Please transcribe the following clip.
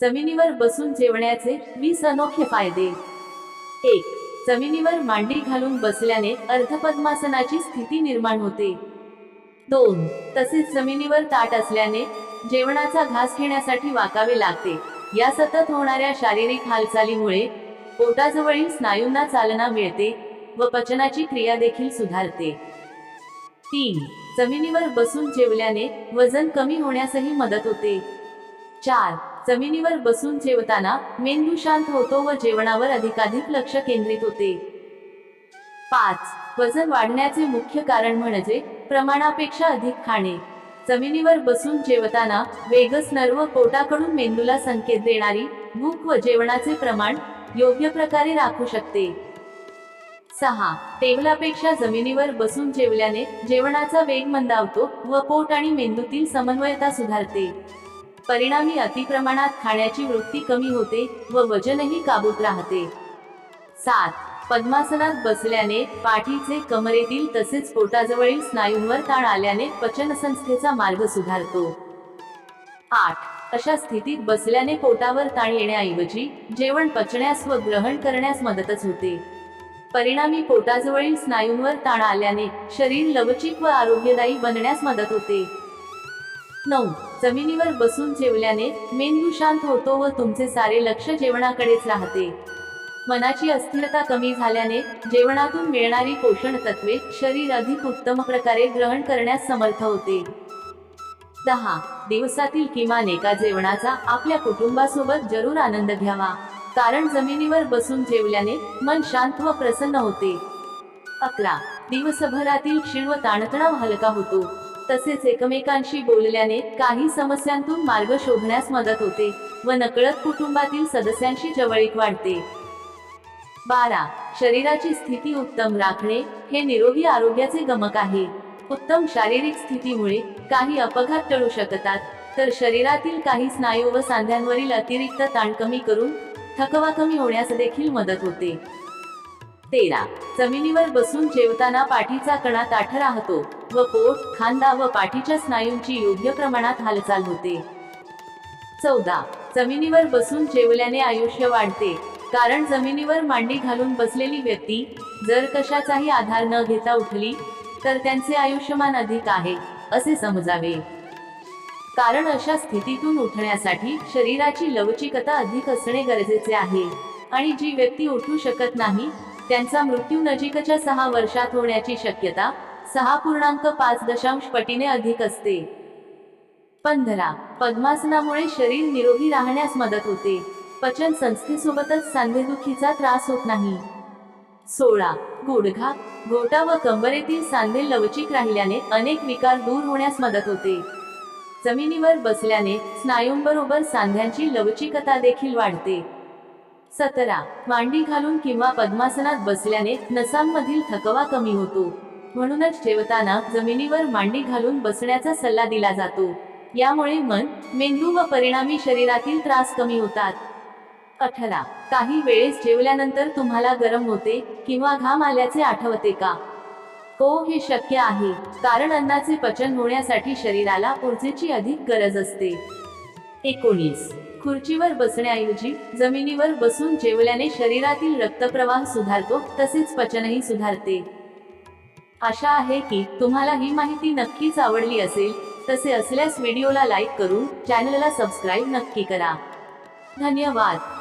जमिनीवर बसून जेवण्याचे वीस अनोखे फायदे. एक जमिनीवर मांडी घालून बसल्याने अर्धपद्मासनाची स्थिती निर्माण होते. दोन तसेच जमिनीवर ताट असल्याने जेवणाचा घास घेण्यासाठी वाकावे लागते. या सतत होणाऱ्या शारीरिक हालचालीमुळे पोटाजवळील स्नायूंना चालना मिळते व पचनाची क्रिया देखील सुधारते. तीन जमिनीवर बसून जेवल्याने वजन कमी होण्यासही मदत होते. चार जमिनीवर बसून जेवताना मेंदू शांत होतो व जेवणावर अधिकाधिक लक्ष केंद्रित होते. पाच वजन वाढण्याचे मुख्य कारण म्हणजे प्रमाणापेक्षा अधिक खाणे. जमिनीवर बसून जेवताना वेगस नर्व पोटाकडून मेंदूला संकेत देणारी भूक व जेवणाचे प्रमाण योग्य प्रकारे राखू शकते. सहा टेबलापेक्षा जमिनीवर बसून जेवल्याने जेवणाचा वेग मंदावतो व पोट आणि मेंदूतील समन्वयता सुधारते. परिणामी अतिप्रमाणात खाण्याची वृत्ती कमी होते व वजनही काबूत राहते. सात. पद्मासनात बसल्याने पाठीचे कमरेतील तसेच पोटाजवळील स्नायूंवर ताण आल्याने पचनसंस्थेचा मार्ग सुधारतो. आठ. अशा स्थितीत बसल्याने पोटावर ताण येण्याऐवजी जेवण पचण्यास व ग्रहण करण्यास मदतच होते. परिणामी पोटाजवळील स्नायूंवर ताण आल्याने शरीर लवचिक व आरोग्यदायी बनण्यास मदत होते. नऊ. जमिनीवर बसून जेवल्याने मेंदू शांत होतो व तुमचे सारे लक्ष जेवणाकडेच राहते. मनाची अस्थिरता कमी झाल्याने जेवणातून मिळणारी पोषण तत्वे शरीर अधिक उत्तम प्रकारे ग्रहण करण्यास समर्थ होते. दहा. दिवसातील किमान एका जेवणाचा आपल्या कुटुंबासोबत जरूर आनंद घ्यावा. कारण जमिनीवर बसून जेवल्याने मन शांत व प्रसन्न होते. अकरा. दिवसभरातील क्षीण व ताणतणाव हलका होतो. तसेच एकमेकांशी बोलल्याने काही समस्यांतून मार्ग शोधण्यास मदत होते व नकळत कुटुंबातील सदस्यांशी जवळीक वाढते. बारा. शरीराची स्थिती उत्तम राखणे हे निरोगी आरोग्याचे गमक आहे. उत्तम शारीरिक स्थितीमुळे काही अपघात टळू शकतात. तर शरीरातील काही स्नायू व सांध्यांवरील अतिरिक्त ताण कमी करून थकवा कमी होण्यास देखील मदत होते. तेरा. जमिनीवर बसून जेवताना पाठीचा कणा ताठ राहतो व पोट खांदा व पाठीच्या स्नायूंची योग्य प्रमाणात हालचाल होते. चौदा. जमिनीवर बसून जेवल्याने आयुष्य वाढते. कारण जमिनीवर मांडी घालून बसलेली व्यक्ती जर कशाचाही आधार न घेता उठली तर त्यांचे आयुष्यमान अधिक आहे असे समजावे. कारण अशा स्थितीतून उठण्यासाठी शरीराची लवचिकता अधिक असणे गरजेचे आहे. आणि जी व्यक्ती उठू शकत नाही त्यांचा मृत्यू नजीकच्या सहा वर्षात होण्याची शक्यता सहा पूर्णांक पाच दशांश पटीने अधिक असते. पंधरा. पद्मासनामुळे शरीर निरोगी राहण्यास मदत होते. पचन संस्थेसोबतच सांधेदुखीचा त्रास होत नाही. सोळा. गुडघा. गोटा व कंबरेतील सांधे लवचिक राहिल्याने अनेक विकार दूर होण्यास मदत होते. जमिनीवर बसल्याने स्नायूंबरोबर सांध्यांची लवचिकता देखील वाढते. सतरा. मांडी घालून किंवा पद्मासनात बसल्याने नसांमधील थकवा कमी होतो. म्हणूनच जेवताना जमिनीवर मांडी घालून बसण्याचा सल्ला दिला जातो. यामुळे मन मेंदू व परिणामी शरीरातील त्रास कमी होतात. अठरा. काही वेळेस जेवल्यानंतर तुम्हाला गरम होते किंवा घाम आल्याचे आठवते का? हो हे शक्य आहे. कारण अन्नाचे पचन होण्यासाठी शरीराला ऊर्जेची अधिक गरज असते. एकोणीस. खुर्चीवर बसण्याऐवजी जमिनीवर बसून जेवल्याने शरीरातील रक्तप्रवाह सुधारतो तसेच पचनही सुधारते. आशा आहे की तुम्हाला ही माहिती नक्कीच आवडली असेल. तसे असल्यास व्हिडिओला लाईक करून चॅनलला सबस्क्राईब नक्की करा. धन्यवाद.